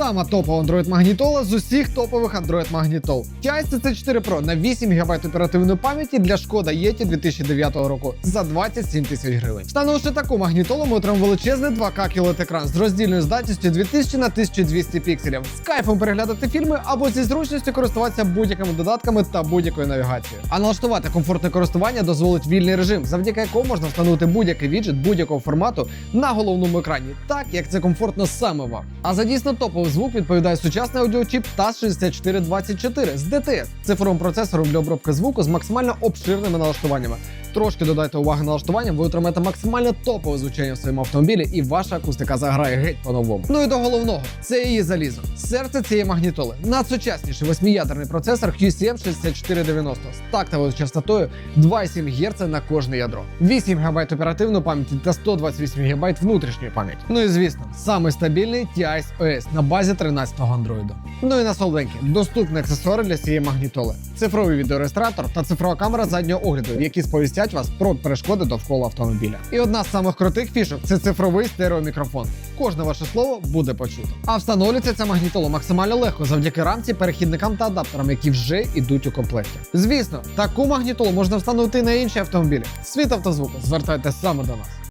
Сама топова Android магнітола з усіх топових Android магнітол. TI CC4 Pro на 8 ГБ оперативної пам'яті для шкода Yeti 2009 року за 27 тисяч гривень. Встановивши таку магнітолу, ми отримаємо величезний 2К QLED екран з роздільною здатністю 2000 на 1200 пікселів. З кайфом переглядати фільми або зі зручністю користуватися будь-якими додатками та будь-якою навігацією. А налаштувати комфортне користування дозволить вільний режим, завдяки якому можна встановити будь-який віджит будь-якого формату на головному екрані, так як це комфортно саме вам. А за дійсно топовий звук відповідає сучасний аудіочіп TAS 6424 з DTS цифровим процесором для обробки звуку з максимально обширними налаштуваннями. Трошки додайте уваги налаштуванням, ви отримаєте максимально топове звучання в своєму автомобілі, і ваша акустика заграє геть по-новому. Ну і до головного це її залізо. Серце цієї магнітоли. Надсучасніший восьмиядерний процесор QCM 6490 з тактовою частотою 2,7 Гц на кожне ядро, 8 ГБ оперативної пам'яті та 128 ГБ внутрішньої пам'яті. Ну і звісно, самий стабільний TI OS на базі 13-го андроїду. Ну і на солоденькі доступні аксесуари для цієї магнітоли, цифровий відеореєстратор та цифрова камера заднього огляду, які сповістять вас про перешкоди довкола автомобіля. І одна з самих крутих фішок це цифровий стереомікрофон. Кожне ваше слово буде почуто. А встановлюється ця магнітола максимально легко завдяки рамці, перехідникам та адаптерам, які вже йдуть у комплекті. Звісно, таку магнітолу можна встановити на інші автомобілі. Світ автозвуку звертайте саме до нас.